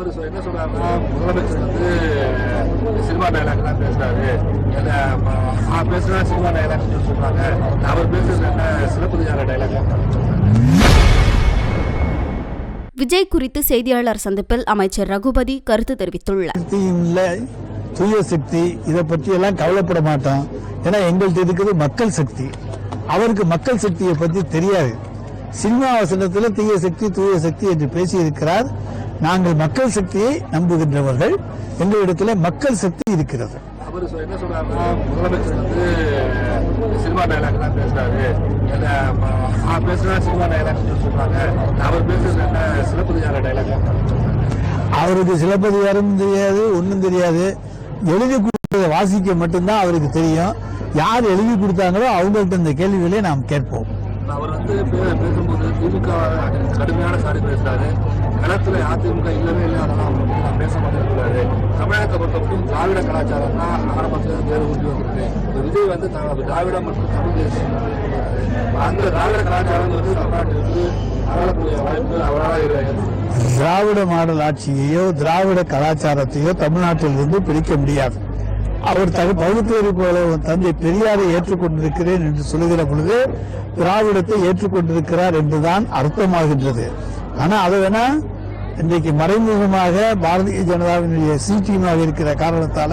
அவர் என்ன சொல்றாருன்னா முதலமைச்சர் வந்து சினிமா டைலாக்லாம் பேசுறாரு. என்ன, ஆ, பேசுனா சினிமா டைலாக் சொல்றாங்க. அவர் பேசுறது என்ன சிலப்பதிகார டைலாக் விஜய் குறித்து செய்தியாளர் சந்திப்பில் அமைச்சர் ரகுபதி கருத்து தெரிவித்துள்ளார். தூய சக்தி இதை பற்றி எல்லாம் கவலைப்பட மாட்டோம். ஏன்னா எங்கள்கிட்ட இருக்கிறது மக்கள் சக்தி. அவருக்கு மக்கள் சக்தியை பற்றி தெரியாது. சினிமா வசனத்தில் தீய சக்தி தூய சக்தி என்று பேசியிருக்கிறார். நாங்கள் மக்கள் சக்தியை நம்புகின்றவர்கள். எங்களிடத்தில் மக்கள் சக்தி இருக்கிறது. அவர் என்ன சொல்றாருன்னா முதலமைச்சர் வந்து சினிமா டைலாக்லாம் பேசுறாரு. என்ன, ஆ, பேசுனா சினிமா டைலாக் சொல்றாங்க. அவர் பேசுறது என்ன சிலப்பதிகார டைலாக் அவருக்கு சிலப்பதிகாரம் தெரியாது ஒன்றும் தெரியாது. எழுதி கொடுத்ததை வாசிக்க மட்டும்தான் அவருக்கு தெரியும். யார் எழுதி கொடுத்தாங்களோ அவங்கள்ட்ட இந்த கேள்விகளை நாம் கேட்போம். அவர் வந்து பேசும்போது திமுக கடுமையான சாரி பேசுறாரு. களத்துல அதிமுக இல்லவே இல்லை அதெல்லாம் அவர் வந்து பேச மாட்டேங்கிறாரு. தமிழகத்தை பொறுத்தவரைக்கும் திராவிட கலாச்சாரம் தான் ஆரம்பத்துல வேறு ஊட்டி வந்திருக்கு. விஜய் வந்து திராவிடம் மற்றும் தமிழ் தேசியம் அந்த திராவிட கலாச்சாரம் வந்து தமிழ்நாட்டிலிருந்து அகலக்கூடிய வாய்ப்பு அவரால் திராவிட மாடல் ஆட்சியையோ திராவிட கலாச்சாரத்தையோ தமிழ்நாட்டிலிருந்து பிரிக்க முடியாது. அவர் தகு பகுத்தறிவு போல தந்தை பெரியாரை ஏற்றுக்கொண்டிருக்கிறேன் என்று சொல்லுகிற பொழுது திராவிடத்தை ஏற்றுக்கொண்டிருக்கிறார் என்றுதான் அர்த்தமாகின்றது. ஆனா அது வேணா இன்றைக்கு மறைமுகமாக பாரதிய ஜனதாவினுடைய சி இருக்கிற காரணத்தால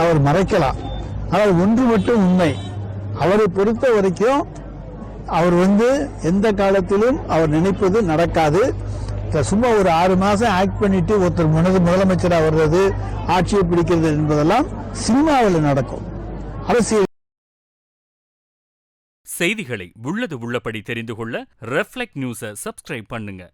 அவர் மறைக்கலாம். ஆனால் ஒன்று மட்டும் உண்மை. அவரை பொறுத்த வரைக்கும் அவர் வந்து எந்த காலத்திலும் அவர் நினைப்பது நடக்காது. சும்மா ஒரு ஆறு மாசம் ஆக்ட் பண்ணிட்டு ஒருத்தர் முன்னது முதலமைச்சராக வர்றது ஆட்சியை பிடிக்கிறது என்பதெல்லாம் சினிமாவில் நடக்கும். அரசியல் செய்திகளை உள்ளது உள்ளபடி தெரிந்து கொள்ள ரெஃப்ளெக்ட் நியூஸை சப்ஸ்கிரைப் பண்ணுங்க.